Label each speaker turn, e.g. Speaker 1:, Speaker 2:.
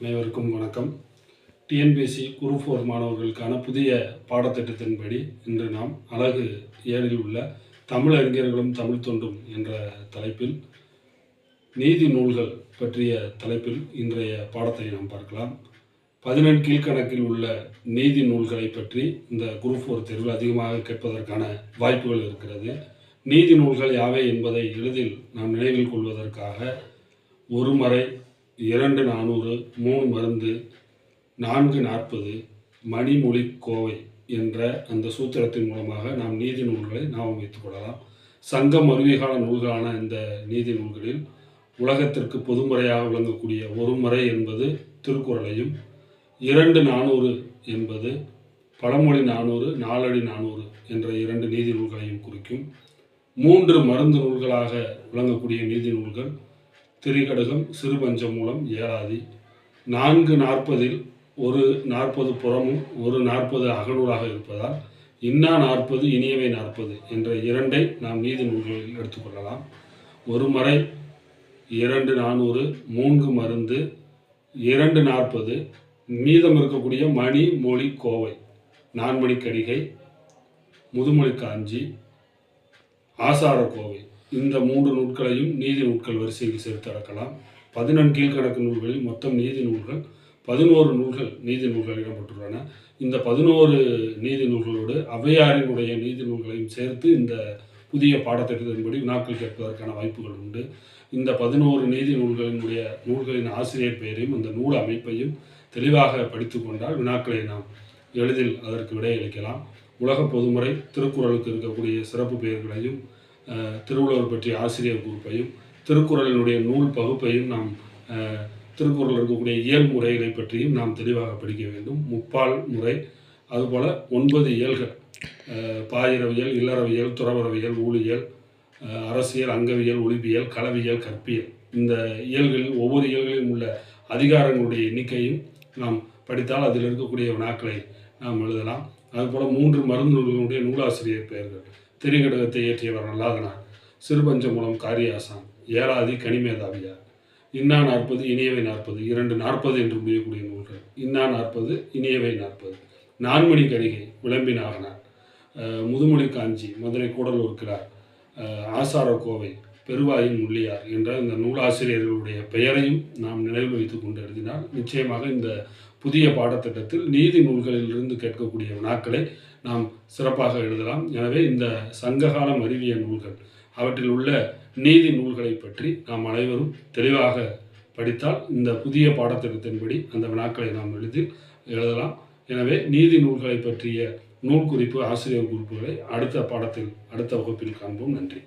Speaker 1: அனைவருக்கும் வணக்கம். TNPSC group four மாணவர்களுக்கான புதிய பாடத்திட்டத்தின்படி இன்று நாம் அழகு ஏழில் உள்ள தமிழறிஞர்களும் தமிழ் தொண்டும் என்ற தலைப்பில் நீதி நூல்கள் பற்றிய தலைப்பில் இன்றைய பாடத்தை நாம் பார்க்கலாம். பதினெண் கீழ்கணக்கில் உள்ள நீதி நூல்களை பற்றி இந்த குரூப் ஃபோர் தேர்வில் அதிகமாக கேட்பதற்கான வாய்ப்புகள் இருக்கிறது. நீதி நூல்கள் யாவை என்பதை எளிதில் நாம் நினைவில் கொள்வதற்காக ஒருமறை இரண்டு நானூறு மூணு மருந்து நான்கு நாற்பது மணிமொழி கோவை என்ற அந்த சூத்திரத்தின் மூலமாக நாம் நீதி நூல்களை நாம் வைத்துக் கொள்ளலாம். சங்கம் அருவிகால நூல்களான இந்த நீதி நூல்களில் உலகத்திற்கு பொதுமுறையாக விளங்கக்கூடிய ஒரு முறை என்பது திருக்குறளையும் இரண்டு நானூறு என்பது பழமொழி நானூறு நாலடி நானூறு என்ற இரண்டு நீதி நூல்களையும் குறிக்கும் மூன்று மருந்து நூல்களாக விளங்கக்கூடிய நீதி நூல்கள் திரிகடகம் சிறுபஞ்சம் மூலம் ஏழாதி நான்கு நாற்பதில் ஒரு நாற்பது புறமும் ஒரு நாற்பது அகநூறாக இருப்பதால் இன்னா நாற்பது இனியவை நாற்பது என்ற இரண்டை நாம் நீதி நூல்களில் எடுத்துக்கொள்ளலாம் ஒரு மறை இரண்டு நானூறு மூன்று மருந்து இரண்டு நாற்பது மீதம் இருக்கக்கூடிய மணி மொழி கோவை நான்மணி கடிகை முதுமொழி காஞ்சி ஆசார கோவை இந்த மூன்று நூட்களையும் நீதி நூட்கள் வரிசையில் சேர்த்து அடக்கலாம். பதினெண் கீழ்கணக்கு நூல்களில் மொத்தம் நீதி நூல்கள் பதினோரு நூல்கள் நீதி நூல்கள் இடம்பெற்றுள்ளன. இந்த பதினோரு நீதி நூல்களோடு ஔவையாரினுடைய நீதி நூல்களையும் சேர்த்து இந்த புதிய பாடத்திட்டத்தின்படி வினாக்கள் கேட்பதற்கான வாய்ப்புகள் உண்டு. இந்த பதினோரு நீதி நூல்களினுடைய நூல்களின் ஆசிரியர் பெயரையும் அந்த நூல் அமைப்பையும் தெளிவாக படித்து கொண்டால் வினாக்களை நாம் எளிதில் அதற்கு விடையளிக்கலாம். உலக பொதுமுறை திருக்குறளுக்கு இருக்கக்கூடிய சிறப்பு பெயர்களையும் திருவள்ளுவர் பற்றிய ஆசிரியர் குறிப்பையும் திருக்குறளினுடைய நூல் பகுப்பையும் நாம் திருக்குறளில் திருக்குறள் இருக்கக்கூடிய இயல் முறைகளை பற்றியும் நாம் தெளிவாக படிக்க வேண்டும். முப்பால் முறை அதுபோல் ஒன்பது இயல்கள். பாயிரவியல் இல்லறவியல் துறவரவியல் ஊழியல் அரசியல் அங்கவியல் ஒளிபியல் களவியல் கற்பியல். இந்த இயல்களில் ஒவ்வொரு இயல்களிலும் உள்ள அதிகாரங்களுடைய எண்ணிக்கையும் நாம் படித்தால் அதில் இருக்கக்கூடிய வினாக்களை நாம் எழுதலாம். அதுபோல் மூன்று மருந்து நூல்களுடைய நூலாசிரியர் பெயர்கள். திரிகடகத்தை இயற்றியவர் நல்லாதனார். சிறுபஞ்சமூலம் காரியாசான் ஏழாதி கனிமேதாவியார். இன்னா நாற்பது இனியவை நாற்பது இரண்டு நாற்பது என்று முடியக்கூடிய நூல்கள். இன்னா நாற்பது இனியவை நாற்பது. நான்மணி கடிகை விளம்பினாகனார். முதுமொழி காஞ்சி மதுரை கூடலூர் கிழார். ஆசார கோவை. பெருவாயின் முள்ளியார் என்ற இந்த நூலாசிரியர்களுடைய பெயரையும் நாம் நினைவில் வைத்துக் கொண்டு எழுதினால் நிச்சயமாக இந்த புதிய பாடத்திட்டத்தில் நீதி நூல்களிலிருந்து கேட்கக்கூடிய வினாக்களை நாம் சிறப்பாக எழுதலாம். எனவே இந்த சங்ககாலம் அறிவிய நூல்கள் அவற்றில் உள்ள நீதி நூல்களை பற்றி நாம் அனைவரும் தெளிவாக படித்தால் இந்த புதிய பாடத்திட்டத்தின்படி அந்த வினாக்களை நாம் எழுதி எழுதலாம். எனவே நீதி நூல்களை பற்றிய நூல் குறிப்பு ஆசிரியர் குறிப்புகளை அடுத்த பாடத்தில் அடுத்த வகுப்பில் காண்போம். நன்றி.